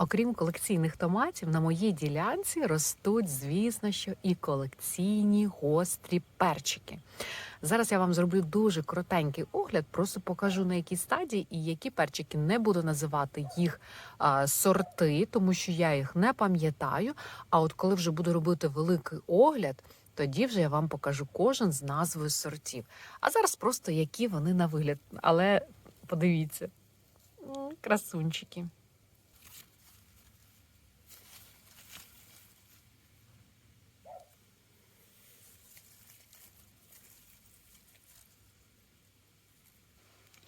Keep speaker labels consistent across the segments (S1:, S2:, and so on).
S1: Окрім колекційних томатів, на моїй ділянці ростуть, звісно, що і колекційні гострі перчики. Зараз я вам зроблю дуже коротенький огляд, просто покажу на якій стадії і які перчики не буду називати їх а, сорти, тому що я їх не пам'ятаю. А от коли вже буду робити великий огляд, тоді вже я вам покажу кожен з назвою сортів. А зараз просто які вони на вигляд. Але подивіться, красунчики.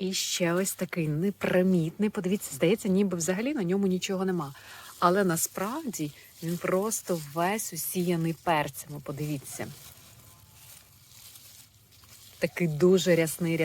S1: І ще ось такий непримітний. Подивіться, здається, ніби взагалі на ньому нічого нема. Але насправді він просто весь усіяний перцями. Подивіться. Такий дуже рясний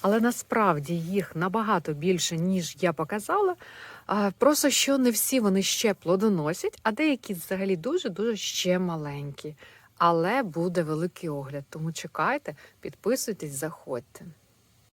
S1: Але насправді їх набагато більше, ніж я показала. Просто що не всі вони ще плодоносять, а деякі взагалі дуже-дуже ще маленькі. Але буде великий огляд. Тому чекайте, підписуйтесь, заходьте.